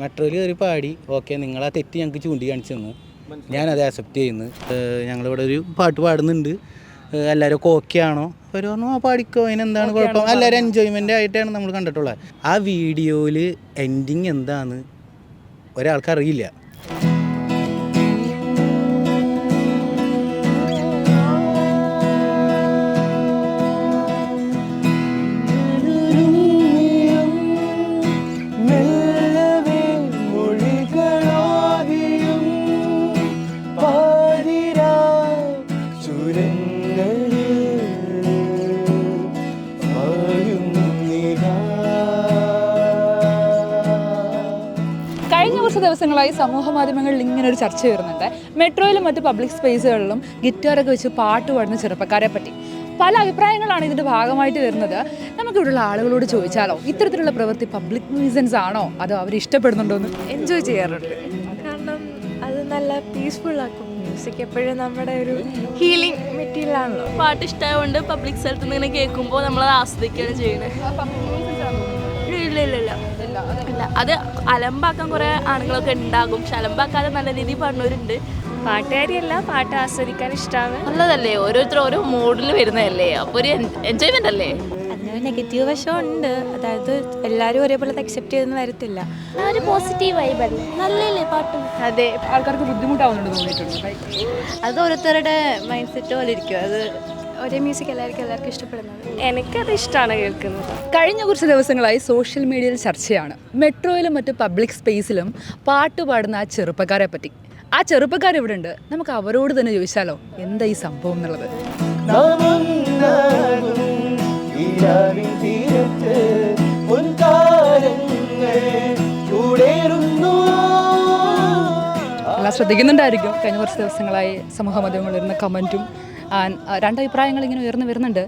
മെട്രോയിൽ കയറി പാടി. ഓക്കെ നിങ്ങൾ ആ തെറ്റ് ഞങ്ങൾക്ക് ചൂണ്ടിക്കാണിച്ചു തന്നു ഞാനത് ആക്സെപ്റ്റ് ചെയ്യുന്നു. ഞങ്ങളിവിടെ ഒരു പാട്ട് പാടുന്നുണ്ട്. എല്ലാവരും ഒക്കെ ഓക്കെ ആണോ? അവർ പറഞ്ഞു ആ പാടിക്കോ അതിനെന്താണ് കുഴപ്പം? എല്ലാവരും എൻജോയ്മെന്റ് ആയിട്ടാണ് നമ്മൾ കണ്ടിട്ടുള്ളത്. ആ വീഡിയോയിൽ എൻഡിങ് എന്താണ് ഒരാൾക്ക് കുറച്ച് ദിവസങ്ങളായി സമൂഹ മാധ്യമങ്ങളിൽ ഇങ്ങനെ ഒരു ചർച്ച വരുന്നുണ്ട്. മെട്രോയിലും മറ്റ് പബ്ലിക് സ്പേസുകളിലും ഗിറ്റാറൊക്കെ വെച്ച് പാട്ട് പാടുന്ന ചെറുപ്പക്കാരെ പറ്റി. പല അഭിപ്രായങ്ങളാണ് ഇതിന്റെ ഭാഗമായിട്ട് വരുന്നത്. നമുക്കിവിടെയുള്ള ആളുകളോട് ചോദിച്ചാലോ? ഇത്തരത്തിലുള്ള പ്രവൃത്തി പബ്ലിക് ന്യൂസൻസ് ആണോ? അതോ അവർ ഇഷ്ടപ്പെടുന്നുണ്ടോ എന്ന്? എൻജോയ് ചെയ്യാറുണ്ട്. കാരണം അത് നല്ല പീസ്ഫുൾ ആക്കും. മ്യൂസിക് എപ്പോഴും നമ്മുടെ ഒരു ഹീലിംഗ് മെറ്റീരിയൽ ആണല്ലോ. പാട്ട് ഇഷ്ടമായതുകൊണ്ട് പബ്ലിക് സ്ഥലത്ത് നിന്ന് ഇങ്ങനെ കേൾക്കുമ്പോൾ നമ്മളത് ആസ്വദിക്കുകയാണ് ചെയ്യുന്നത്. ഇല്ല ഇല്ല ഇല്ല. ഇല്ല അത് അലമ്പാക്കാൻ കുറേ ആണുങ്ങളൊക്കെ ഉണ്ടാകും. പക്ഷെ അലമ്പാക്കാതെ നല്ല രീതിയിൽ പാടുന്നവരുണ്ട് പാട്ടുകാരിയല്ല പാട്ട് ആസ്വദിക്കാൻ ഇഷ്ടമാണ് നല്ലതല്ലേ? ഓരോരുത്തർ ഓരോ മൂഡിൽ വരുന്നതല്ലേ? അപ്പോൾ ഒരു എൻജോയ്മെന്റ് അല്ലേ? അതിനൊരു നെഗറ്റീവ് വശം ഉണ്ട് അതായത് എല്ലാവരും ഒരേപോലെ അക്സെപ്റ്റ് ചെയ്തെന്ന് വരത്തില്ല. ഒരു പോസിറ്റീവ് വൈബല്ലേ നല്ലല്ലേ പാട്ട്? അതെ ആൾക്കാർക്ക് ബുദ്ധിമുട്ടാവുന്നുണ്ട് തോന്നിയിട്ടുണ്ട്. അത് ഓരോരുത്തരുടെ മൈൻഡ് സെറ്റ് പോലെ ഇരിക്കും. അത് ഒരേ മ്യൂസിക് എല്ലാവർക്കും എല്ലാവർക്കും ഇഷ്ടപ്പെടുന്നത്? എനിക്കത് ഇഷ്ടമാണ് കേൾക്കുന്നത്. കഴിഞ്ഞ കുറച്ച് ദിവസങ്ങളായി സോഷ്യൽ മീഡിയയിൽ ചർച്ചയാണ്. മെട്രോയിലും മറ്റ് പബ്ലിക് സ്പേസിലും പാട്ട് പാടുന്ന ആ ചെറുപ്പക്കാരെ പറ്റി. ആ ചെറുപ്പക്കാർ ഇവിടെ ഉണ്ട് നമുക്ക് അവരോട് തന്നെ ചോദിച്ചാലോ? എന്താ ഈ സംഭവം എന്നുള്ളത്? എല്ലാം ശ്രദ്ധിക്കുന്നുണ്ടായിരിക്കും. കഴിഞ്ഞ കുറച്ച് ദിവസങ്ങളായി സമൂഹ മാധ്യമങ്ങളിൽ വരുന്ന കമന്റും രണ്ടഭിപ്രായങ്ങൾ ഇങ്ങനെ ഉയർന്നു വരുന്നുണ്ട്.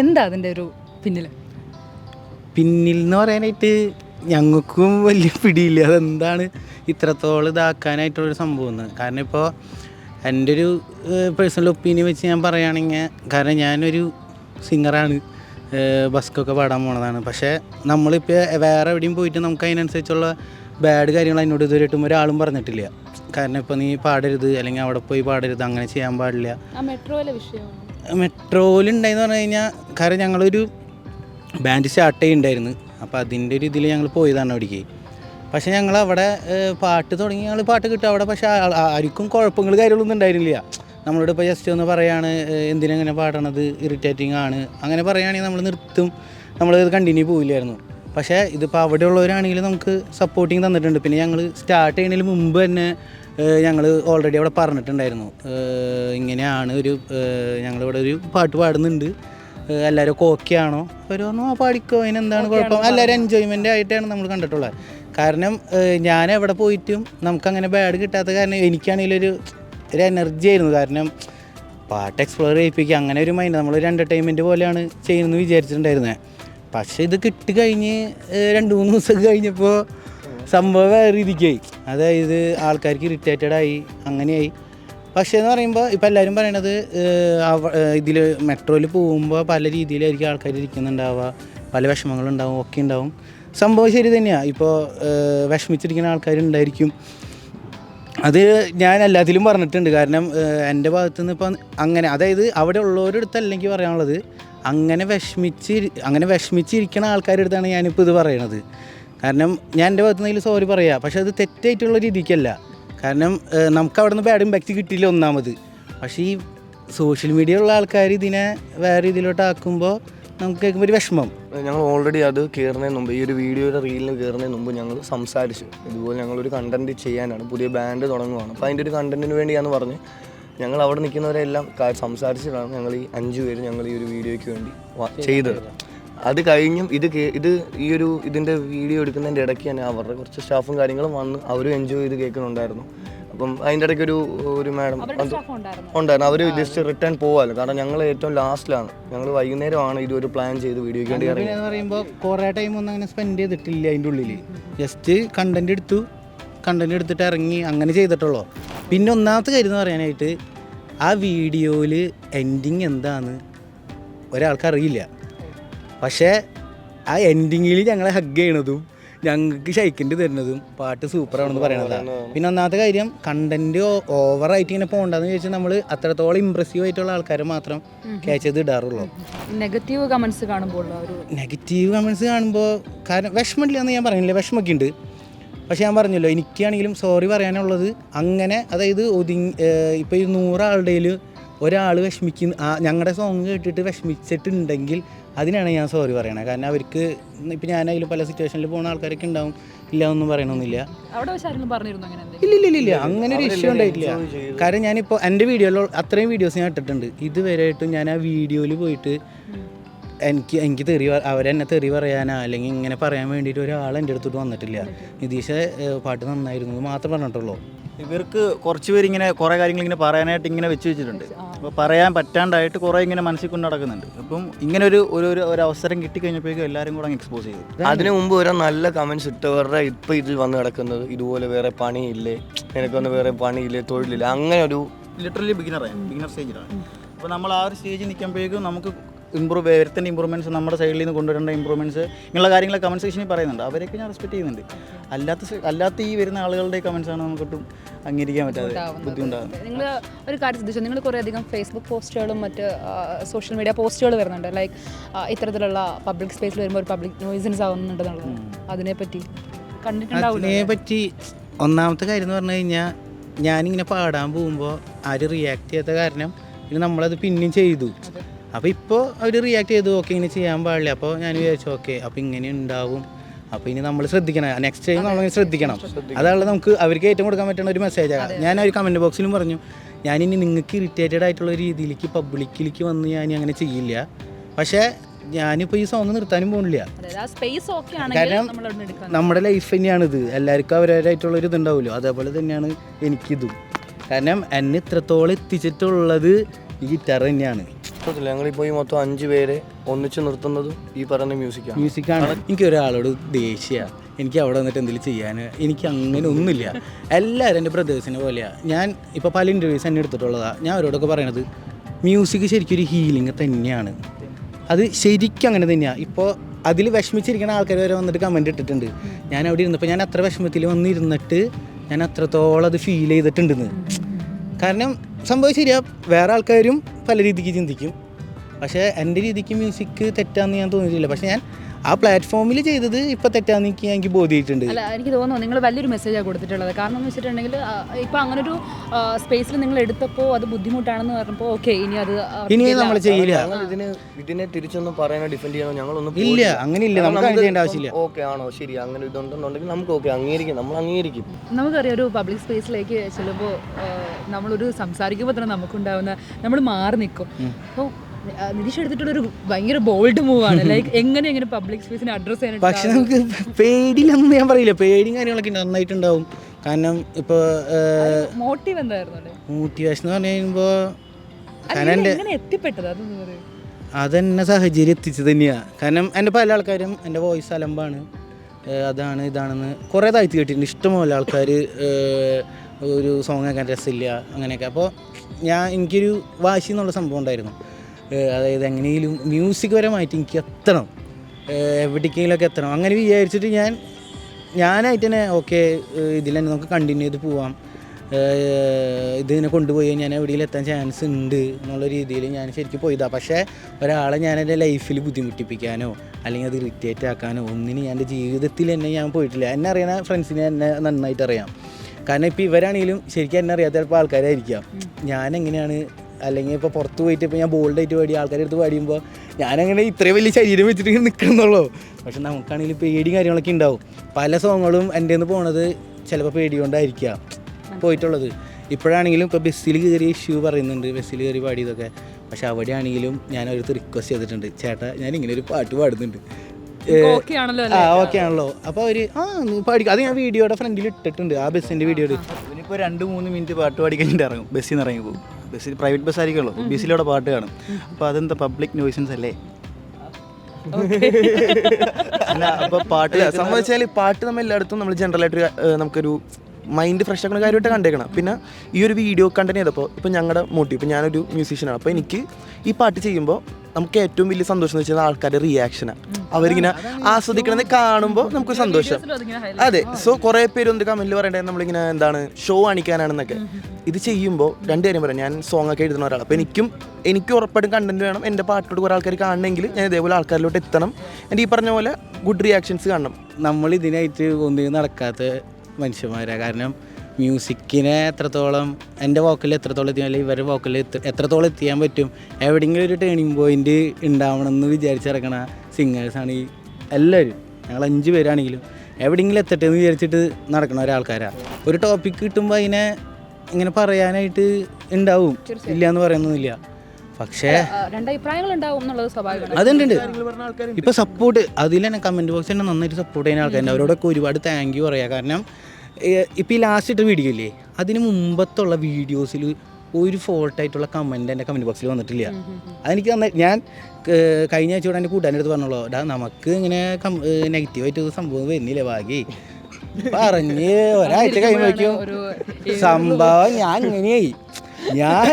എന്താ അതിന്റെ ഒരു പിന്നിൽ പിന്നിൽ എന്ന് പറയാനായിട്ട് ഞങ്ങൾക്കും വലിയ പിടിയില്ല. അതെന്താണ് ഇത്രത്തോളം ഇതാക്കാനായിട്ടുള്ളൊരു സംഭവം എന്ന്. കാരണം ഇപ്പോൾ എന്റെ ഒരു പേഴ്സണൽ ഒപ്പീനിയൻ വെച്ച് ഞാൻ പറയുകയാണെങ്കിൽ കാരണം ഞാനൊരു സിംഗറാണ് ബസ്ക്കൊക്കെ പാടാൻ പോണതാണ്. പക്ഷേ നമ്മളിപ്പോൾ വേറെ എവിടെയും പോയിട്ട് നമുക്ക് അതിനനുസരിച്ചുള്ള ബാഡ് കാര്യങ്ങൾ എന്നോട് ഇതുവരെയായിട്ടും ഒരാളും പറഞ്ഞിട്ടില്ല. കാരണം ഇപ്പോൾ നീ പാടരുത് അല്ലെങ്കിൽ അവിടെ പോയി പാടരുത് അങ്ങനെ ചെയ്യാൻ പാടില്ല. മെട്രോയിൽ മെട്രോയിലുണ്ടായെന്ന് പറഞ്ഞു കഴിഞ്ഞാൽ കാരണം ഞങ്ങളൊരു ബാൻഡ് സ്റ്റാർട്ട് ചെയ്യുന്നുണ്ടായിരുന്നു അപ്പോൾ അതിന്റെ ഒരു ഇതിൽ ഞങ്ങൾ പോയതാണ് അവിടേക്ക്. പക്ഷേ ഞങ്ങൾ അവിടെ പാട്ട് തുടങ്ങി ഞങ്ങൾ പാട്ട് കിട്ടും അവിടെ. പക്ഷേ ആർക്കും കുഴപ്പങ്ങൾ കാര്യങ്ങളൊന്നും ഉണ്ടായിരുന്നില്ല നമ്മളോട് ഇപ്പോൾ ജസ്റ്റ് ഒന്ന് പറയാണ് ഏഹ്, എന്തിനങ്ങനെ പാടണത് ഇറിറ്റേറ്റിംഗ് ആണ്. അങ്ങനെ പറയുകയാണെങ്കിൽ നമ്മൾ നിർത്തും. നമ്മളത് കണ്ടിന്യൂ പോവില്ലായിരുന്നു. പക്ഷേ ഇതിപ്പോൾ അവിടെയുള്ളവരാണെങ്കിൽ നമുക്ക് സപ്പോർട്ടിങ് തന്നിട്ടുണ്ട്. പിന്നെ ഞങ്ങൾ സ്റ്റാർട്ട് ചെയ്യുന്നതിന് മുമ്പ് തന്നെ ഞങ്ങൾ ഓൾറെഡി അവിടെ പറഞ്ഞിട്ടുണ്ടായിരുന്നു. ഇങ്ങനെയാണ് ഒരു ഞങ്ങളിവിടെ ഒരു പാട്ട് പാടുന്നുണ്ട്. എല്ലാവരും ഒക്കെ ഓക്കെ ആണോ? അവർ പറഞ്ഞു ആ പാടിക്കോ അതിനെന്താണ് കുഴപ്പം? എല്ലാവരും എൻജോയ്മെന്റ് ആയിട്ടാണ് നമ്മൾ കണ്ടിട്ടുള്ളത്. കാരണം ഞാൻ എവിടെ പോയിട്ടും നമുക്കങ്ങനെ ബാഡ് കിട്ടാത്ത കാരണം എനിക്കാണെങ്കിലും ഒരു ഒരു എനർജി ആയിരുന്നു. കാരണം പാട്ട് എക്സ്പ്ലോർ ചെയ്യിപ്പിക്കുക അങ്ങനെ ഒരു മൈൻഡ് നമ്മളൊരു എന്റർടൈൻമെന്റ് പോലെയാണ് ചെയ്യുന്നത് വിചാരിച്ചിട്ടുണ്ടായിരുന്നത് പക്ഷേ ഇത് കിട്ടി കഴിഞ്ഞ് രണ്ട് മൂന്ന് ദിവസം കഴിഞ്ഞപ്പോൾ സംഭവം വേറെ രീതിക്കായി. അതായത് ആൾക്കാർക്ക് ഇറിറ്റേറ്റഡ് ആയി അങ്ങനെയായി. പക്ഷേ എന്ന് പറയുമ്പോൾ ഇപ്പം എല്ലാവരും പറയണത് ഇതിൽ മെട്രോയിൽ പോകുമ്പോൾ പല രീതിയിലായിരിക്കും ആൾക്കാർ ഇരിക്കുന്നുണ്ടാവുക. പല വിഷമങ്ങളുണ്ടാവും ഒക്കെ ഉണ്ടാവും. സംഭവം ശരി തന്നെയാണ് ഇപ്പോൾ വിഷമിച്ചിരിക്കുന്ന ആൾക്കാരുണ്ടായിരിക്കും. അത് ഞാൻ എല്ലാത്തിലും പറഞ്ഞിട്ടുണ്ട്. കാരണം എന്റെ ഭാഗത്തുനിന്ന് ഇപ്പം അങ്ങനെ അതായത് അവിടെ ഉള്ളവരുടെ അല്ലെങ്കിൽ പറയാനുള്ളത്. അങ്ങനെ വിഷമിച്ച് അങ്ങനെ വിഷമിച്ചിരിക്കുന്ന ആൾക്കാരുടെ അടുത്താണ് ഞാനിപ്പോൾ ഇത് പറയണത്. കാരണം ഞാൻ എന്റെ ഭാഗത്തു നിന്ന് സോറി പറയാം. പക്ഷേ അത് തെറ്റായിട്ടുള്ള രീതിക്കല്ല. കാരണം നമുക്ക് അവിടെ നിന്ന് ബാഡ് ഇമ്പാക്റ്റ് കിട്ടിയില്ല ഒന്നാമത്. പക്ഷേ ഈ സോഷ്യൽ മീഡിയ ഉള്ള ആൾക്കാർ ഇതിനെ വേറെ രീതിയിലോട്ട് ആക്കുമ്പോൾ നമുക്ക് കേൾക്കുമ്പോൾ ഒരു വിഷമം. ഞങ്ങൾ ഓൾറെഡി അത് കയറുന്നതിന് മുമ്പ് ഈ ഒരു വീഡിയോയുടെ റീലിന് കയറുന്നതിന് മുമ്പ് ഞങ്ങൾ സംസാരിച്ചു. ഇതുപോലെ ഞങ്ങളൊരു കണ്ടന്റ് ചെയ്യാനാണ് പുതിയ ബാൻഡ് തുടങ്ങുവാണ്. അപ്പോൾ അതിന്റെ ഒരു കണ്ടന്റിന് വേണ്ടിയാന്ന് പറഞ്ഞ് ഞങ്ങൾ അവിടെ നിൽക്കുന്നവരെല്ലാം സംസാരിച്ചിട്ടാണ് ഞങ്ങൾ ഈ അഞ്ചു പേര് ഞങ്ങൾ ഈ ഒരു വീഡിയോയ്ക്ക് വേണ്ടി ചെയ്തത്. അത് കഴിഞ്ഞും ഇത് ഇത് ഈ ഒരു ഇതിന്റെ വീഡിയോ എടുക്കുന്നതിന്റെ ഇടയ്ക്ക് തന്നെ അവരുടെ കുറച്ച് സ്റ്റാഫും കാര്യങ്ങളും വന്ന് അവരും എൻജോയ് ചെയ്ത് കേൾക്കുന്നുണ്ടായിരുന്നു. അപ്പം അതിന്റെ ഇടയ്ക്ക് ഒരു ഒരു മാഡം ഉണ്ടായിരുന്നു. അവർ ജസ്റ്റ് റിട്ടേൺ പോവാല്ലോ. കാരണം ഞങ്ങൾ ഏറ്റവും ലാസ്റ്റിലാണ് ഞങ്ങൾ വൈകുന്നേരമാണ് ഇതൊരു പ്ലാൻ ചെയ്ത് വീഡിയോയ്ക്ക് വേണ്ടി പറയുമ്പോൾ കുറേ ടൈം ഒന്നും അങ്ങനെ സ്പെൻഡ് ചെയ്തിട്ടില്ല അതിന്റെ ഉള്ളിൽ ജസ്റ്റ് കണ്ടന്റ് എടുത്തു. കണ്ടന്റ് എടുത്തിട്ട് ഇറങ്ങി അങ്ങനെ ചെയ്തിട്ടുള്ളൂ. പിന്നെ ഒന്നാമത്തെ കാര്യം എന്ന് പറയാനായിട്ട് ആ വീഡിയോയിൽ എൻഡിങ് എന്താണ് ഒരാൾക്കറിയില്ല പക്ഷേ ആ എൻഡിങ്ങിൽ ഞങ്ങളെ ഹഗ് ചെയ്യണതും ഞങ്ങൾക്ക് ഷൈക്കിന്റെ തരുന്നതും പാട്ട് സൂപ്പറാണെന്ന് പറയണതാണ് പിന്നെ ഒന്നാമത്തെ കാര്യം കണ്ടന്റ് ഓവറായിട്ട് ഇങ്ങനെ പോകണ്ടെന്ന് ചോദിച്ചാൽ നമ്മൾ അത്രത്തോളം ഇമ്പ്രസീവ് ആയിട്ടുള്ള ആൾക്കാരെ മാത്രം ക്യാച്ച് ചെയ്ത് ഇടാറുള്ളൂ. നെഗറ്റീവ് കമൻസ് കാണുമ്പോൾ ഒരു നെഗറ്റീവ് കമൻസ് കാണുമ്പോൾ കാരണം വിഷമമില്ല എന്ന് ഞാൻ പറയുന്നില്ല. വിഷമമൊക്കെ ഉണ്ട് പക്ഷേ ഞാൻ പറഞ്ഞല്ലോ എനിക്കാണെങ്കിലും സോറി പറയാനുള്ളത് അങ്ങനെ അതായത് ഒതുങ്ങി ഇപ്പോൾ ഈ നൂറാളുടെയിൽ ഒരാൾ വിഷമിക്കുന്ന ഞങ്ങളുടെ സോങ് കേട്ടിട്ട് വിഷമിച്ചിട്ടുണ്ടെങ്കിൽ അതിനാണ് ഞാൻ സോറി പറയണത് കാരണം അവർക്ക് ഇപ്പം ഞാനായാലും പല സിറ്റുവേഷനിൽ പോകുന്ന ആൾക്കാരൊക്കെ ഉണ്ടാവും. ഇല്ല ഒന്നും പറയണമെന്നില്ല അവിടെ വെച്ച് ആരെങ്കിലും പറഞ്ഞിരുന്നു അങ്ങനെ ഇല്ല ഇല്ല ഇല്ല ഇല്ല. അങ്ങനെ ഒരു ഇഷ്യൂ ഉണ്ടായിട്ടില്ല. കാരണം ഞാനിപ്പോൾ എന്റെ വീഡിയോയിൽ അത്രയും വീഡിയോസ് ഞാൻ ഇട്ടിട്ടുണ്ട്. ഇതുവരെയായിട്ടും ഞാൻ ആ വീഡിയോയിൽ പോയിട്ട് എനിക്ക് എനിക്ക് തെറി അവരെന്നെ തെറി പറയാനാ അല്ലെങ്കിൽ ഇങ്ങനെ പറയാൻ വേണ്ടിയിട്ട് ഒരാൾ എന്റെ അടുത്തോട്ട് വന്നിട്ടില്ല. നിതീഷ് പാട്ട് നന്നായിരുന്നു എന്ന് മാത്രം പറഞ്ഞിട്ടുള്ളൂ. ഇവർക്ക് കുറച്ച് പേര് ഇങ്ങനെ കുറേ കാര്യങ്ങൾ ഇങ്ങനെ പറയാനായിട്ട് ഇങ്ങനെ വെച്ച് വെച്ചിട്ടുണ്ട്. അപ്പോൾ പറയാൻ പറ്റാണ്ടായിട്ട് കുറേ ഇങ്ങനെ മനസ്സിൽ കൊണ്ട് നടക്കുന്നുണ്ട്. അപ്പം ഇങ്ങനെ ഒരു ഒരു ഒരു- ഒരു അവസരം കിട്ടിക്കഴിഞ്ഞപ്പോഴേക്കും എല്ലാവരും കൂടെ അങ്ങ് എക്സ്പോസ് ചെയ്തു. അതിനു മുമ്പ് ഒരു നല്ല കമൻസ് ഇട്ടവരുടെ ഇപ്പം ഇതിൽ വന്ന് കിടക്കുന്നത് ഇതുപോലെ വേറെ പണിയില്ലേ നിനക്കൊന്നും വേറെ പണിയില്ലേ തൊഴിലില്ല അങ്ങനെ ഒരു ലിറ്ററലി ബിഗിനറാണ് ബിഗിനർ സ്റ്റേജിലാണ് അപ്പോൾ നമ്മൾ ആ ഒരു സ്റ്റേജിൽ നിൽക്കുമ്പോഴേക്കും നമുക്ക് ഇമ്പ്രൂവ് വരുത്തേണ്ട ഇമ്പ്രൂവ്മെന്റ്സ് നമ്മുടെ സൈഡിൽ നിന്ന് കൊണ്ടുവരേണ്ട ഇമ്പ്രൂവ്മെന്റ്സ് ഇങ്ങനെയുള്ള കാര്യങ്ങൾ കമന്റ് സെക്ഷനിൽ പറയുന്നുണ്ട്. അവരെയൊക്കെ ഞാൻ റെസ്പെക്ട് ചെയ്യുന്നുണ്ട്. അല്ലാത്ത അല്ലാത്ത ഈ വരുന്ന ആളുകളുടെ കമൻസാണ് ആണ് നമുക്കൊട്ടും അംഗീകരിക്കാൻ പറ്റാതെ ബുദ്ധിമുട്ടാകുന്നത് നിങ്ങൾ ഒരു കാര്യം ശ്രദ്ധിച്ചു? നിങ്ങൾ കുറേ അധികം ഫേസ്ബുക്ക് പോസ്റ്റുകളും മറ്റ് സോഷ്യൽ മീഡിയ പോസ്റ്റുകൾ വരുന്നുണ്ട്. ലൈക്ക് ഇത്തരത്തിലുള്ള പബ്ലിക് സ്പേസിൽ വരുമ്പോൾ ഒരു പബ്ലിക് നോയിസൻസ് ആവുന്നുണ്ടെന്നുള്ളത്. അതിനെപ്പറ്റി കണ്ടിട്ടുണ്ടാവില്ല അതിനെ പറ്റി ഒന്നാമത്തെ കാര്യം എന്ന് പറഞ്ഞു കഴിഞ്ഞാൽ ഞാനിങ്ങനെ പാടാൻ പോകുമ്പോൾ ആര് റിയാക്ട് ചെയ്യാത്ത കാരണം പിന്നെ നമ്മളത് പിന്നെയും ചെയ്തു. അപ്പോൾ ഇപ്പോൾ അവർ റിയാക്ട് ചെയ്തു ഓക്കെ ഇങ്ങനെ ചെയ്യാൻ പാടില്ല. അപ്പോൾ ഞാൻ വിചാരിച്ചു ഓക്കെ അപ്പോൾ ഇങ്ങനെ ഉണ്ടാവും. അപ്പോൾ ഇനി നമ്മൾ ശ്രദ്ധിക്കണം. നെക്സ്റ്റ് ടൈം നമ്മൾ ശ്രദ്ധിക്കണം. അതാണ് നമുക്ക് അവർക്ക് ഏറ്റവും കൊടുക്കാൻ പറ്റുന്ന ഒരു മെസ്സേജാണ് ഞാൻ ഒരു കമന്റ് ബോക്സിലും പറഞ്ഞു ഞാനിനി നിങ്ങൾക്ക് ഇറിറ്റേറ്റഡ് ആയിട്ടുള്ള രീതിയിലേക്ക് പബ്ലിക്കിലേക്ക് വന്ന് ഞാൻ അങ്ങനെ ചെയ്യില്ല. പക്ഷേ ഞാനിപ്പോൾ ഈ സോങ് നിർത്താനും ആണെങ്കിൽ കാരണം നമ്മുടെ ലൈഫ് തന്നെയാണിത്. എല്ലാവർക്കും അവരവരായിട്ടുള്ള ഒരു ഇതുണ്ടാവുമല്ലോ. അതേപോലെ തന്നെയാണ് എനിക്കിതും. കാരണം എന്നെ ഇത്രത്തോളം എത്തിച്ചിട്ടുള്ളത് ഈ ഗിറ്റാർ തന്നെയാണ്. മൊത്തത്തിൽ ഞങ്ങളിപ്പോൾ ഈ മൊത്തം അഞ്ച് പേരെ ഒന്നിച്ച് നിർത്തുന്നതും ഈ പറയുന്ന മ്യൂസിക്കാണ് മ്യൂസിക്കാണ് എനിക്ക് ഒരാളോട് ദേഷ്യ. എനിക്ക് അവിടെ വന്നിട്ട് എന്തെങ്കിലും ചെയ്യാൻ എനിക്ക് അങ്ങനെ ഒന്നുമില്ല. എല്ലാവരും എന്റെ ബ്രദേഴ്സിനെ പോലെയാണ് ഞാൻ ഇപ്പോൾ പല ഇന്റർവ്യൂസ് തന്നെ എടുത്തിട്ടുള്ളതാണ് ഞാൻ അവരോടൊക്കെ പറയണത് മ്യൂസിക് ശരിക്കും ഒരു ഹീലിംഗ് തന്നെയാണ്. അത് ശരിക്കും അങ്ങനെ തന്നെയാണ് ഇപ്പോൾ അതിൽ വിഷമിച്ചിരിക്കുന്ന ആൾക്കാർ വരെ വന്നിട്ട് കമന്റ് ഇട്ടിട്ടുണ്ട്. ഞാൻ അവിടെ ഇരുന്നപ്പോൾ ഞാൻ അത്ര വിഷമത്തിൽ വന്നിരുന്നിട്ട് ഞാൻ അത്രത്തോളം അത് ഫീൽ ചെയ്തിട്ടുണ്ടെന്ന്. കാരണം സംഭവം വേറെ ആൾക്കാരും പല രീതിക്ക് ചിന്തിക്കും. പക്ഷേ എന്റെ രീതിക്ക് മ്യൂസിക് തെറ്റാന്ന് ഞാൻ തോന്നിയിട്ടില്ല. പക്ഷേ ഞാൻ ആ പ്ലാറ്റ്ഫോമിൽ ചെയ്തത് ഇപ്പൊ തെറ്റാന്ന് എനിക്ക് എനിക്ക് ബോധ്യമായിട്ടുണ്ട്. അല്ല എനിക്ക് തോന്നുന്നു നിങ്ങൾ വലിയൊരു മെസ്സേജാണ് കൊടുത്തിട്ടുള്ളത്. കാരണം എന്ന് വെച്ചിട്ടുണ്ടെങ്കിൽ ഇപ്പൊ അങ്ങനെ ഒരു സ്പേസിൽ നിങ്ങൾ എടുത്തപ്പോൾ അത് ബുദ്ധിമുട്ടാണെന്ന് പറഞ്ഞപ്പോൾ ഓക്കെ ഇനി അത് ഇനി നമ്മൾ ചെയ്യില്ല. ഞങ്ങൾ ഇതിന് ഇതിനെ തിരിച്ചൊന്നും പറയാനോ ഡിഫെൻഡ് ചെയ്യാനോ ഞങ്ങളൊന്നും ഇല്ല അങ്ങനെ ഇല്ല. നമുക്ക് അങ്ങനെ ചെയ്യേണ്ട ആവശ്യമില്ല. ഓക്കെ ആണോ? ശരി അങ്ങനെ ഇതുണ്ടെന്നുണ്ടെങ്കിൽ നമുക്ക് ഓക്കെ അംഗീകരിക്കും. നമ്മൾ അംഗീകരിക്കും. നമുക്കറിയാം ഒരു പബ്ലിക് സ്പേസിലേക്ക് ചെല്ലുമ്പോൾ നമ്മളൊരു സംസാരിക്കുമ്പോൾ തന്നെ നമുക്കുണ്ടാവുന്ന നമ്മൾ മാറി നിൽക്കും. അപ്പോൾ നിതീഷ് എടുത്തിട്ടുള്ളൊരു ഭയങ്കര ബോൾഡ് മൂവാണ് ലൈക്ക് എങ്ങനെ എങ്ങനെ പബ്ലിക് സ്പേസിനെ അഡ്രസ് പക്ഷെ ചെയ്യാനായിട്ട് നമുക്ക് പേടിയില്ലെന്ന് ഞാൻ പറയില്ല. പേടിയും കാര്യങ്ങളൊക്കെ നന്നായിട്ടുണ്ടാവും. കാരണം ഇപ്പോൾ മോട്ടീവ് എന്തായിരുന്നു മോട്ടിവേഷൻ എന്ന് പറഞ്ഞു കഴിയുമ്പോൾ കാരണം അല്ലെങ്കിൽ എന്റെ എങ്ങനെ എത്തിപ്പെട്ടത്? അതൊന്ന് പറയും. അതെന്നെ സാഹചര്യം എത്തിച്ചു തന്നെയാണ് കാരണം എന്റെ പല ആൾക്കാരും എന്റെ വോയിസ് അലമ്പാണ്. അതാണ് ഇതാണെന്ന് കുറേ താഴ്ത്തി കേട്ടിട്ടുണ്ട്. ഇഷ്ടമല്ല ആൾക്കാർ ഒരു സോങ് ആക്കാൻ രസമില്ല അങ്ങനെയൊക്കെ. അപ്പോൾ ഞാൻ എനിക്കൊരു വാശി എന്നുള്ള സംഭവം ഉണ്ടായിരുന്നു. അതായത് എങ്ങനെയും മ്യൂസിക് പരമായിട്ട് എനിക്ക് എത്തണം. എവിടേക്കെങ്കിലുമൊക്കെ എത്തണം. അങ്ങനെ വിചാരിച്ചിട്ട് ഞാൻ ഞാനായിട്ട് തന്നെ ഓക്കെ ഇതിൽ തന്നെ നമുക്ക് കണ്ടിന്യൂ ചെയ്ത് പോവാം. ഇതിനെ കൊണ്ടുപോയി ഞാൻ എവിടെയെങ്കിലും എത്താൻ ചാൻസ് ഉണ്ട് എന്നുള്ള രീതിയിൽ ഞാൻ ശരിക്കും പോയതാണ് പക്ഷേ ഒരാളെ ഞാൻ എന്റെ ലൈഫിൽ ബുദ്ധിമുട്ടിപ്പിക്കാനോ അല്ലെങ്കിൽ അത് ഇറിറ്റേറ്റ് ആക്കാനോ ഒന്നിനും എന്റെ ജീവിതത്തിൽ തന്നെ ഞാൻ പോയിട്ടില്ല. എന്നെ അറിയണ ഫ്രണ്ട്സിനെ എന്നെ നന്നായിട്ട് അറിയാം. കാരണം ഇപ്പോൾ ഇവരാണെങ്കിലും ശരിക്കും എന്നെ അറിയാത്ത ചിലപ്പോൾ ആൾക്കാരായിരിക്കാം. ഞാൻ എങ്ങനെയാണ് അല്ലെങ്കിൽ ഇപ്പോൾ പുറത്ത് പോയിട്ട് ഇപ്പോൾ ഞാൻ ബോൾഡായിട്ട് പാടി ആൾക്കാരുടെ അടുത്ത് പാടിയുമ്പോൾ ഞാനങ്ങനെ ഇത്രയും വലിയ ശരീരം വെച്ചിട്ട് ഇങ്ങനെ നിൽക്കണമെന്നുള്ളൂ പക്ഷെ നമുക്കാണെങ്കിൽ പേടി കാര്യങ്ങളൊക്കെ ഉണ്ടാവും. പല സോങ്ങുകളും എന്റെ നിന്ന് പോണത് ചിലപ്പോൾ പേടി കൊണ്ടായിരിക്കാം പോയിട്ടുള്ളത്. ഇപ്പോഴാണെങ്കിലും ഇപ്പോൾ ബസ്സിൽ കയറി ഇഷ്യൂ പറയുന്നുണ്ട് ബസ്സിൽ കയറി പാടിയതൊക്കെ. പക്ഷെ അവിടെയാണെങ്കിലും ഞാൻ അവരടുത്ത് റിക്വസ്റ്റ് ചെയ്തിട്ടുണ്ട്. ചേട്ടാ ഞാൻ ഇങ്ങനെ ഒരു പാട്ട് പാടുന്നുണ്ട്. ആ ഓക്കെ ആണല്ലോ. അപ്പോൾ അവർ ആ നീ പാടിക്കും. അത് ഞാൻ വീഡിയോയുടെ ഫ്രണ്ടിൽ ഇട്ടിട്ടുണ്ട് ആ ബസ്സിന്റെ വീഡിയോയിൽ ഇവനിപ്പോൾ രണ്ട് മൂന്ന് മിനിറ്റ് പാട്ട് പാടി കഴിഞ്ഞിട്ട് ഇറങ്ങും. ബസ്സിൽ നിന്ന് ഇറങ്ങി പോകും. ബസ്സിൽ പ്രൈവറ്റ് ബസ് ആയിരിക്കുമല്ലോ ബസ്സിലൂടെ പാട്ട് കാണും. അപ്പോൾ അതെന്താ പബ്ലിക് നോയ്സൻസ് അല്ലേ? അല്ല അപ്പോൾ പാട്ട് സംഭവിച്ചാൽ പാട്ട് നമ്മൾ എല്ലായിടത്തും നമ്മൾ ജനറൽ ആയിട്ട് നമുക്കൊരു മൈൻഡ് ഫ്രഷ് ആക്കുന്ന കാര്യമായിട്ട് കണ്ടേക്കണം. പിന്നെ ഈ ഒരു വീഡിയോ കണ്ടന്റ് ചെയ്തപ്പോൾ ഇപ്പം ഞങ്ങളുടെ മോട്ടീവ് ഇപ്പം ഞാനൊരു മ്യൂസീഷ്യനാണ് അപ്പോൾ എനിക്ക് ഈ പാട്ട് ചെയ്യുമ്പോൾ നമുക്ക് ഏറ്റവും വലിയ സന്തോഷം എന്ന് വെച്ചാൽ ആൾക്കാരുടെ റിയാക്ഷനാണ് അവരിങ്ങനെ ആസ്വദിക്കണമെന്ന് കാണുമ്പോൾ നമുക്ക് സന്തോഷം. അതെ. സോ കുറേ പേര് ഒന്ന് കമന്റിൽ പറയണ്ടേ നമ്മളിങ്ങനെ എന്താണ് ഷോ കാണിക്കാനാണെന്നൊക്കെ. ഇത് ചെയ്യുമ്പോൾ രണ്ട് കാര്യം പറയാം. ഞാൻ സോങ് ഒക്കെ എഴുതുന്ന ഒരാൾ അപ്പോൾ എനിക്കും എനിക്ക് ഉറപ്പായിട്ടും കണ്ടന്റ് വേണം. എന്റെ പാട്ടിലോട്ട് കുറേ ആൾക്കാർ കാണണമെങ്കിൽ ഞാൻ ഇതേപോലെ ആൾക്കാരിലോട്ട് എത്തണം. എന്റെ ഈ പറഞ്ഞ പോലെ ഗുഡ് റിയാക്ഷൻസ് കാണണം. നമ്മൾ ഇതിനായിട്ട് ഒന്നും നടക്കാത്ത മനുഷ്യന്മാരാണ് കാരണം മ്യൂസിക്കിനെ എത്രത്തോളം എന്റെ വോക്കലിൽ എത്രത്തോളം എത്തിയാൽ ഇവരുടെ വോക്കലിൽ എത്രത്തോളം എത്തിയാൻ പറ്റും എവിടെയെങ്കിലും ഒരു ടേണിംഗ് പോയിന്റ് ഉണ്ടാവണം എന്ന് വിചാരിച്ചിറക്കണ സിംഗേഴ്സാണ് ഈ എല്ലാവരും. ഞങ്ങൾ അഞ്ച് പേരാണെങ്കിലും എവിടെയെങ്കിലും എത്തട്ടെ എന്ന് വിചാരിച്ചിട്ട് നടക്കണ ഒരാൾക്കാരാണ് ഒരു ടോപ്പിക് കിട്ടുമ്പോൾ അതിനെ ഇങ്ങനെ പറയാനായിട്ട് ഉണ്ടാവും. ഇല്ല എന്ന് പറയുന്നൊന്നുമില്ല. പക്ഷേ രണ്ടഭിപ്രായങ്ങൾ ഉണ്ടാവും എന്നുള്ളത് സ്വാഭാവികമാണ്. അതുണ്ട്. ഇപ്പൊ സപ്പോർട്ട് അതിൽ തന്നെ കമന്റ് ബോക്സിൽ തന്നെ നന്നായിട്ട് സപ്പോർട്ട് ചെയ്യുന്ന ആൾക്കാരുണ്ട്. അവരോടൊക്കെ ഒരുപാട് താങ്ക് യു പറയാം. കാരണം ഇപ്പൊ ഈ ലാസ്റ്റ് ഇട്ട വീഡിയോ ഇല്ലേ അതിന് മുമ്പത്തുള്ള വീഡിയോസിൽ ഒരു ഫോൾട്ടായിട്ടുള്ള കമന്റ് എന്റെ കമന്റ് ബോക്സിൽ വന്നിട്ടില്ല. അതെനിക്ക് തന്നെ ഞാൻ കഴിഞ്ഞ ആഴ്ച കൂടെ എന്റെ കൂട്ടാന്റെ അടുത്ത് പറഞ്ഞോളൂ ഡാ നമുക്ക് ഇങ്ങനെ നെഗറ്റീവായിട്ട് സംഭവം വരുന്നില്ല ഭാഗ്യേ? പറഞ്ഞ് ഒരാഴ്ച കഴിയുമ്പോഴേക്കും സംഭവം ഞാൻ ഇങ്ങനെയായി. ഞാൻ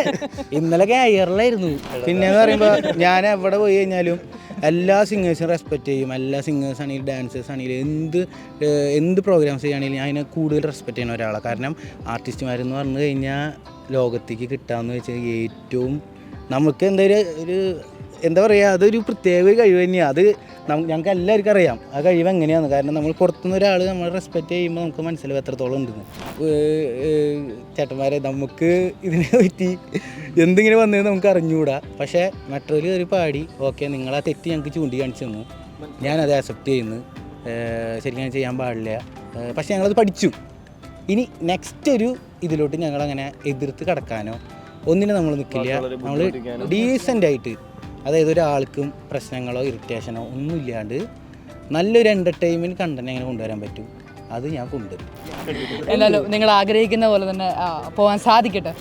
ഇന്നലെ കയറിലായിരുന്നു പിന്നെ എന്ന് പറയുമ്പോൾ ഞാൻ എവിടെ പോയി കഴിഞ്ഞാലും എല്ലാ സിംഗേഴ്സും റെസ്പെക്റ്റ് ചെയ്യും. എല്ലാ സിംഗേഴ്സ് ആണെങ്കിലും ഡാൻസേഴ്സ് ആണെങ്കിലും എന്ത് എന്ത് പ്രോഗ്രാംസ് ചെയ്യുകയാണെങ്കിലും അതിനെ കൂടുതൽ റെസ്പെക്റ്റ് ചെയ്യുന്ന ഒരാളാണ് കാരണം ആർട്ടിസ്റ്റുമാരെന്ന് പറഞ്ഞു കഴിഞ്ഞാൽ ലോകത്തേക്ക് കിട്ടാമെന്ന് വെച്ചാൽ ഏറ്റവും നമുക്ക് എന്തായാലും ഒരു എന്താ പറയുക അതൊരു പ്രത്യേക ഒരു കഴിവ് തന്നെയാണ് അത് നമുക്ക് ഞങ്ങൾക്ക് എല്ലാവർക്കും അറിയാം. ആ കഴിവ് എങ്ങനെയാണ് കാരണം നമ്മൾ പുറത്തുനിന്ന് ഒരാൾ നമ്മൾ റെസ്പെക്റ്റ് ചെയ്യുമ്പോൾ നമുക്ക് മനസ്സിലാവും എത്രത്തോളം ഉണ്ടെന്ന്. ചേട്ടന്മാരെ നമുക്ക് ഇതിനെ പറ്റി എന്തിങ്ങനെ വന്നതെന്ന് നമുക്ക് അറിഞ്ഞുകൂടാ. പക്ഷേ മെട്രോയിൽ കയറി പാടി ഓക്കെ നിങ്ങൾ ആ തെറ്റ് ഞങ്ങൾക്ക് ചൂണ്ടിക്കാണിച്ചു തന്നു. ഞാനത് ആക്സെപ്റ്റ് ചെയ്യുന്നു. ശരിക്കും ഞാൻ ചെയ്യാൻ പാടില്ല. പക്ഷേ ഞങ്ങളത് പഠിച്ചു. ഇനി നെക്സ്റ്റ് ഒരു ഇതിലോട്ട് ഞങ്ങളങ്ങനെ എതിർത്ത് കടക്കാനോ ഒന്നിനും നമ്മൾ നിൽക്കില്ല നമ്മൾ ഡീസന്റ് ആയിട്ട് അതായത് ഒരാൾക്കും പ്രശ്നങ്ങളോ ഇറിറ്റേഷനോ ഒന്നും ഇല്ലാണ്ട് നല്ലൊരു എന്റർടൈൻമെന്റ് കണ്ടന്റ് എങ്ങനെ കൊണ്ടുവരാൻ പറ്റും? അത് ഞാൻ കൊണ്ടുവരും. എന്തായാലും നിങ്ങൾ ആഗ്രഹിക്കുന്ന പോലെ തന്നെ പോകാൻ സാധിക്കട്ടെ?